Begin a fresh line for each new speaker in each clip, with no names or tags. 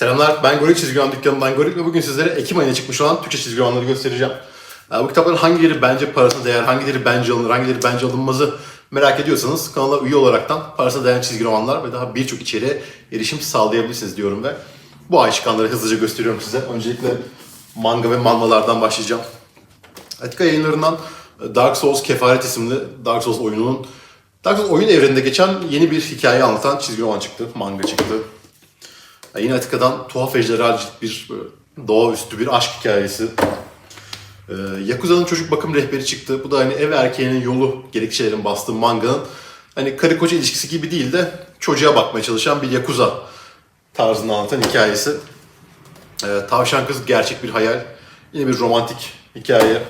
Selamlar, ben Goril Çizgi Roman dükkanından Goril ve bugün sizlere Ekim ayına çıkmış olan Türkçe çizgi romanları göstereceğim. Ee, Bu kitapların hangileri bence parasına değer, hangileri bence alınır, hangileri bence alınmazı merak ediyorsanız kanala üye olaraktan parasına değer çizgi romanlar ve daha birçok içeriğe erişim sağlayabilirsiniz diyorum ve bu ay çıkanları hızlıca gösteriyorum size. Öncelikle manga ve mangalardan başlayacağım. Atika yayınlarından Dark Souls Kefaret isimli Dark Souls oyununun Dark Souls oyun evreninde geçen yeni bir hikaye anlatan çizgi roman çıktı, manga çıktı. Yine Atika'dan tuhaf ejderha cilt bir doğaüstü bir aşk hikayesi. Ee, Yakuza'nın çocuk bakım rehberi çıktı. Bu da hani ev erkeğinin yolu gerekçelerin bastığı manganın hani karı koca ilişkisi gibi değil de çocuğa bakmaya çalışan bir Yakuza tarzını anlatan hikayesi. Ee, Tavşan Kız gerçek bir hayal. Yine bir romantik hikaye.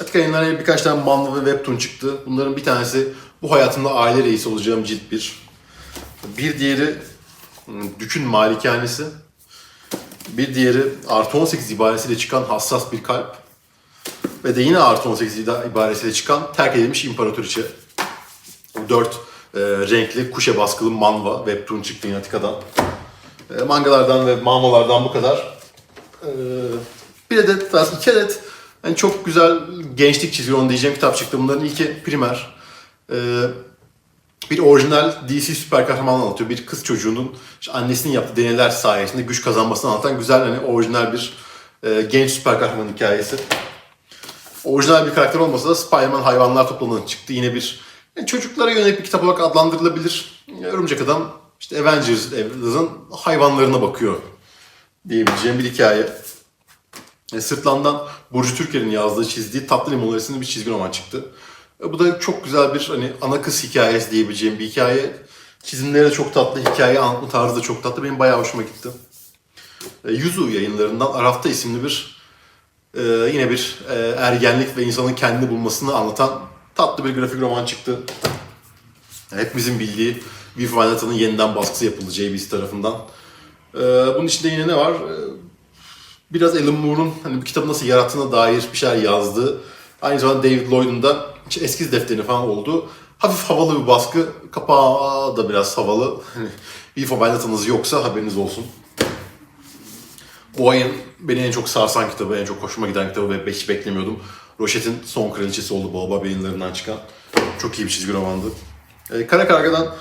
Atika yayınlarına birkaç tane manga ve webtoon çıktı. Bunların bir tanesi bu hayatımda aile reisi olacağım cilt bir. Bir diğeri Dük'ün Malikanesi. Bir diğeri artı 18 ibaresiyle çıkan Hassas Bir Kalp. Ve de yine artı 18 ibaresiyle çıkan Terk Edilmiş İmparatoriçe. Bu dört e, renkli kuşe baskılı manva webtoon çıktı yine Atika'dan. E, mangalardan ve manvalardan bu kadar. E, bir adet, aslında iki adet yani çok güzel gençlik çizgi roman diyeceğim kitap çıktı. Bunların ilki Primer. E, bir orijinal DC süper kahraman anlatıyor. Bir kız çocuğunun işte annesinin yaptığı deneyler sayesinde güç kazanmasını anlatan güzel hani orijinal bir e, genç süper kahraman hikayesi. Orijinal bir karakter olmasa da Spider-Man hayvanlar toplamından çıktı. Yine bir yani çocuklara yönelik bir kitap olarak adlandırılabilir. Örümcek Adam işte Avengers'ın hayvanlarına bakıyor diyebileceğim bir hikaye. E, Sırtlan'dan Burcu Türker'in yazdığı, çizdiği Tatlı Limon isimli bir çizgi roman çıktı. E, Bu da çok güzel bir hani ana kız hikayesi diyebileceğim bir hikaye. Çizimleri de çok tatlı, hikaye anlatma tarzı da çok tatlı. Benim bayağı hoşuma gitti. E, Yuzu yayınlarından Arafta isimli bir e, yine bir ergenlik ve insanın kendini bulmasını anlatan tatlı bir grafik roman çıktı. Hepimizin bildiği V for Vendetta'nın yeniden baskısı yapıldı JBC tarafından. Bunun içinde yine ne var? Biraz Alan Moore'un hani bu kitabı nasıl yarattığına dair bir şeyler yazdığı, aynı zamanda David Lloyd'un da eskiz defterini falan oldu. Hafif havalı bir baskı, kapağı da biraz havalı. Hani V for Vendetta'nız yoksa haberiniz olsun. Bu ayın beni en çok sarsan kitabı, en çok hoşuma giden kitabı ve hiç beklemiyordum. Roşet'in Son Kraliçesi oldu Baobab yayınlarından çıkan. Çok iyi bir çizgi romandı. E, Kara Karga'dan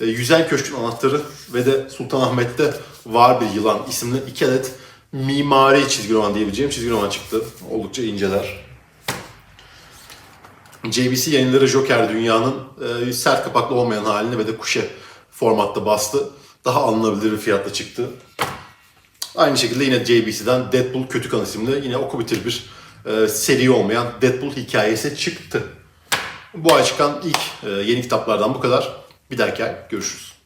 e, Yüzen Köşk'ün Anahtarı ve de Sultanahmet'te Var Bir Yılan isimli iki adet mimari çizgi roman diyebileceğim çizgi roman çıktı. Oldukça inceler. JBC yayınları Joker dünyanın e, sert kapaklı olmayan halini ve de kuşe formatta bastı. Daha alınabilir bir fiyatla çıktı. Aynı şekilde yine JBC'den Deadpool Kötü Kan isimli yine oku bitir bir e, seri olmayan Deadpool hikayesi çıktı. Bu ay çıkan ilk e, yeni kitaplardan bu kadar. Bir dahaki ay görüşürüz.